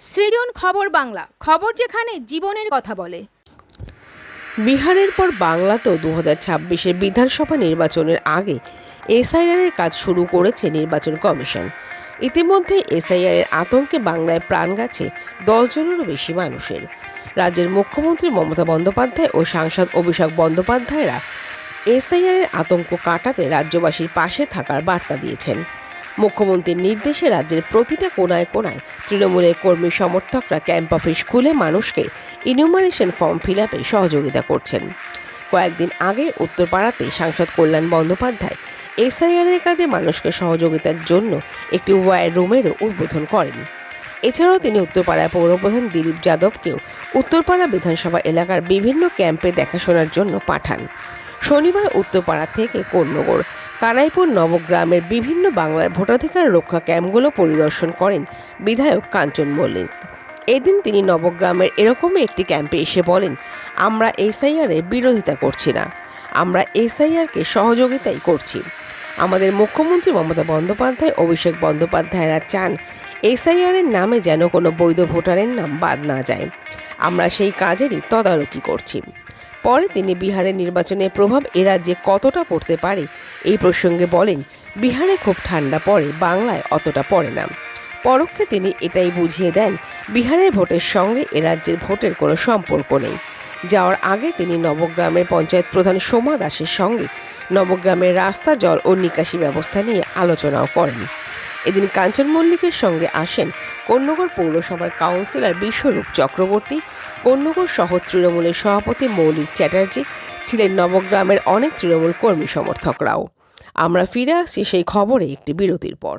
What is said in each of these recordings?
সৃজন খবর বাংলা, খবর যেখানে জীবনের কথা বলে। বিহারের পর বাংলাতেও দু হাজার ছাব্বিশের বিধানসভা নির্বাচনের আগে এসআইআরের কাজ শুরু করেছে নির্বাচন কমিশন। ইতিমধ্যে এসআইআরের আতঙ্কে বাংলায় প্রাণ গেছে দশজনেরও বেশি মানুষের। রাজ্যের মুখ্যমন্ত্রী মমতা বন্দ্যোপাধ্যায় ও সাংসদ অভিষেক বন্দ্যোপাধ্যায়রা এসআইআরের আতঙ্ক কাটাতে রাজ্যবাসীর পাশে থাকার বার্তা দিয়েছেন। মুখ্যমন্ত্রীর নির্দেশে রাজ্যের প্রতিটা কোনায় কোনায় তৃণমূলের কর্মী সমর্থকরা ক্যাম্প অফিস খুলে মানুষকে ইনুমারেশন ফর্ম ফিল আপে সহযোগিতা করছেন। কয়েকদিন আগে উত্তরপাড়াতে সাংসদ কল্যাণ বন্দ্যোপাধ্যায় এসআইআরের কাজে মানুষকে সহযোগিতার জন্য একটি ওয়্যার রুমেরও উদ্বোধন করেন। এছাড়াও তিনি উত্তরপাড়ায় পৌরপ্রধান দিলীপ যাদবকেও উত্তরপাড়া বিধানসভা এলাকার বিভিন্ন ক্যাম্পে দেখাশোনার জন্য পাঠান। শনিবার উত্তরপাড়া থেকে কন্যগড় কানাইপুর নবগ্রামের বিভিন্ন বাংলার ভোটাধিকার রক্ষা ক্যাম্পগুলো পরিদর্শন করেন বিধায়ক কাঞ্চন মল্লিক। এদিন তিনি নবগ্রামের এরকমই একটি ক্যাম্পে এসে বলেন, আমরা এসআইআরের বিরোধিতা করছি না। আমরা এসআইআরকে সহযোগিতাই করছি। আমাদের মুখ্যমন্ত্রী মমতা বন্দ্যোপাধ্যায়, অভিষেক বন্দ্যোপাধ্যায়রা চান এসআইআরের নামে যেন কোনো বৈধ ভোটারের নাম বাদ না যায়। আমরা সেই কাজেরই তদারকি করছি। পরে তিনি বিহারের নির্বাচনে প্রভাব এ রাজ্যে কতটা পড়তে পারে? এই প্রসঙ্গে বলেন, বিহারে খুব ঠান্ডা পড়ে, বাংলায় অতটা পড়ে না। পরোক্ষে তিনি এটাই বুঝিয়ে দেন, বিহারের ভোটের সঙ্গে এ রাজ্যের ভোটের কোনো সম্পর্ক নেই। যাওয়ার আগে তিনি নবগ্রামের পঞ্চায়েত প্রধান সোমা দাসের সঙ্গে নবগ্রামের রাস্তা, জল ও নিকাশি ব্যবস্থা নিয়ে আলোচনাও করেন। এদিন কাঞ্চন মল্লিকের সঙ্গে আসেন কন্যগড় পৌরসভার কাউন্সিলর বিশ্বরূপ চক্রবর্তী। কন্যগড় শহর তৃণমূলের সভাপতি মৌলিক চ্যাটার্জি ছিলেন নবগ্রামের অনেক তৃণমূল কর্মী সমর্থকরাও। আমরা ফিরে আসছি সেই খবরে একটি বিরতির পর।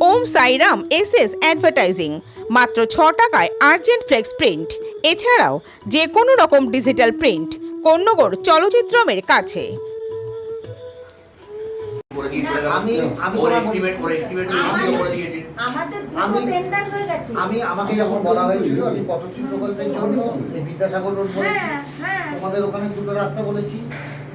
Om Sairam S S advertising মাত্র ছ টাকায় আর্জেন্ট ফ্লেক্স প্রিন্ট। এছাড়াও যে কোনো রকম ডিজিটাল প্রিন্ট কন্যগড় চলচ্চিত্রমের কাছে। আমি আমি ওর তোমার এস্টিমেট ওর এস্টিমেট আমি- করে দিয়েছি। আমাদের আমি- দুটো টেন্ডার গেছে। আমি আমাকে যখন বলা হয়েছিল আমি পথশ্রী প্রকল্পের জন্য বিদ্যাসাগর রোড বলেছি। তোমাদের ওখানে দুটো রাস্তা বলেছি।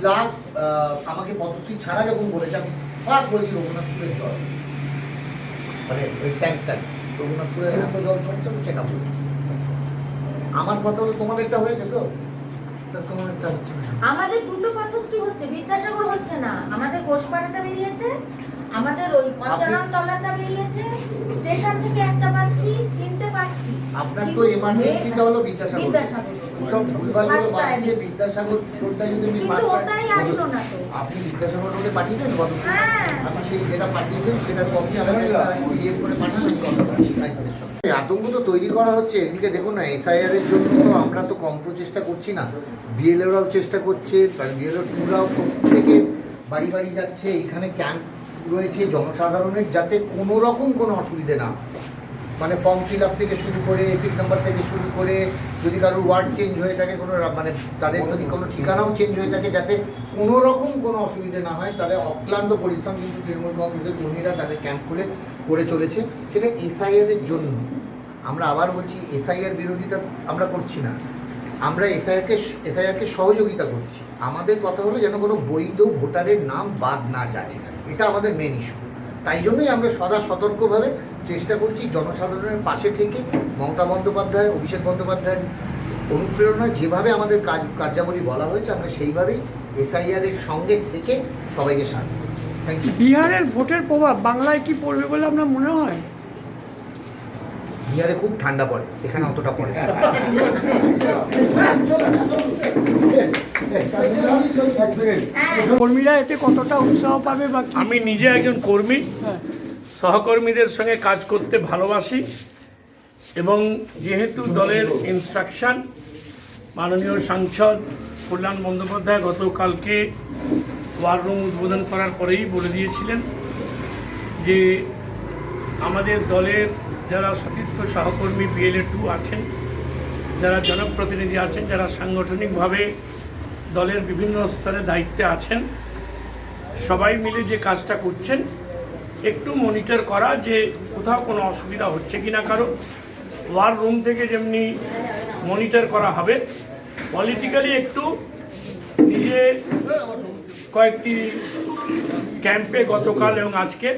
প্লাস আমাকে পথশ্রী ছাড়া যখন বলেছে আমি ফার্স্ট বলেছি রঘুনাথপুরের জল মানে ওই ট্যাঙ্কটা রঘুনাথপুরে এত জল তো সেটা বলেছি আমার কথা হলো তোমাদেরটা হয়েছে তো? তোমাদেরটা হচ্ছে আমাদের দুটো পথশ্রী হচ্ছে বিদ্যাসাগর হচ্ছে না। আমাদের কোষপাড়াটা বেরিয়েছে আমাদের ওই পঞ্চানন তলাটা বেরিয়েছে। স্টেশন থেকে একটা পাচ্ছি তিনটে পাচ্ছি আপনার তো এমার্জেন্সিটা হলো বিদ্যাসাগর। সব ভুলভালগুলো বাদ দিয়ে বিদ্যাসাগর রোডটা যদি আমি কিন্তু first time- ওটাই আসলো না তো। আপনি বিদ্যাসাগর রোডে পাঠিয়েছেন হ্যাঁ। আপনি সেই যেটা পাঠিয়েছেন সেটা কপি আমাকে পিডিএফ করে। এই আতঙ্ক তো তৈরি করা হচ্ছে। এদিকে দেখুন না এসআইআর এর জন্য তো আমরা তো কম প্রচেষ্টা করছি না। বিএলওরাও চেষ্টা করছে বিএলও টুরাও থেকে বাড়ি বাড়ি যাচ্ছে। এখানে ক্যাম্প রয়েছে জনসাধারণের যাতে কোনো রকম কোনো অসুবিধে না হয়। মানে ফর্ম ফিল আপ থেকে শুরু করে এপিক নাম্বার থেকে শুরু করে, যদি কারোর ওয়ার্ড চেঞ্জ হয়ে থাকে, কোনো মানে তাদের যদি কোনো ঠিকানাও চেঞ্জ হয়ে থাকে যাতে কোনো রকম কোনো অসুবিধে না হয়, তাদের অক্লান্ত পরিশ্রম কিন্তু তৃণমূল কংগ্রেসের কর্মীরা তাদের ক্যাম্প খুলে করে চলেছে। সেটা এসআইআরের জন্য। আমরা আবার বলছি এসআইআর বিরোধিতা আমরা করছি না। আমরা এসআইআরকে এসআইআরকে সহযোগিতা করছি। আমাদের কথা হলো যেন কোনো বৈধ ভোটারের নাম বাদ না যায়। এটা আমাদের মেন ইস্যু তাই জন্যই আমরা সদা সতর্কভাবে চেষ্টা করছি জনসাধারণের পাশে থেকে মমতা বন্দ্যোপাধ্যায় অভিষেক বন্দ্যোপাধ্যায়ের অনুপ্রেরণায় যেভাবে আমাদের কাজ কার্যাবলী বলা হয়েছে আমরা সেইভাবেই এসআইআর এর সঙ্গে থেকে সবাইকে সাহায্য করছি। থ্যাংক ইউ বিহারের ভোটের প্রভাব বাংলায় কি পড়বে বলে আপনার মনে হয়? বিহারে খুব ঠান্ডা পড়ে এখানে অতটা পড়ে। কর্মীরা এতে কতটা উৎসাহ পাবে বা আমি নিজে একজন কর্মী হ্যাঁ। সহকর্মীদের সঙ্গে কাজ করতে ভালোবাসি এবং যেহেতু দলের ইনস্ট্রাকশন মাননীয় সাংসদ কল্যাণ বন্দ্যোপাধ্যায় গতকালকে ওয়ার রুম উদ্বোধন করার পরেই বলে দিয়েছিলেন যে আমাদের দলের যারা সতীর্থ সহকর্মী বিএলএ টু আছেন যারা জনপ্রতিনিধি আছেন যারা সাংগঠনিকভাবে দলের বিভিন্ন স্তরে দায়িত্বে আছেন। সবাই মিলে যে কাজটা করছেন, একটু মনিটর করা যে কোথাও কোনো অসুবিধা হচ্ছে কি না কারও। ওয়ার রুম থেকে যেমনি মনিটর করা হবে পলিটিক্যালি একটু নিজে কয়েকটি ক্যাম্পে গতকাল এবং আজকে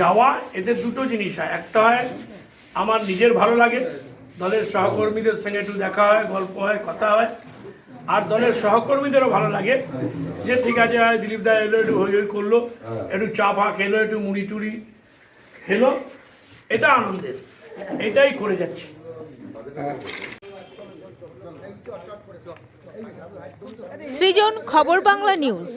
যাওয়া এতে দুটো জিনিস হয়। একটা হয়, আমার নিজের ভালো লাগে, দলের সহকর্মীদের সঙ্গে একটু দেখা হয়, গল্প হয়, কথা হয়। আর দলের সহকর্মীদেরও ভালো লাগে। যে ঠিক আছে দিলীপ দা এলো একটু হই হই করল একটু চা ফা খেলো একটু মুড়ি টুড়ি খেলো এটা আনন্দের। এটাই করে যাচ্ছে। সৃজন খবর বাংলা নিউজ।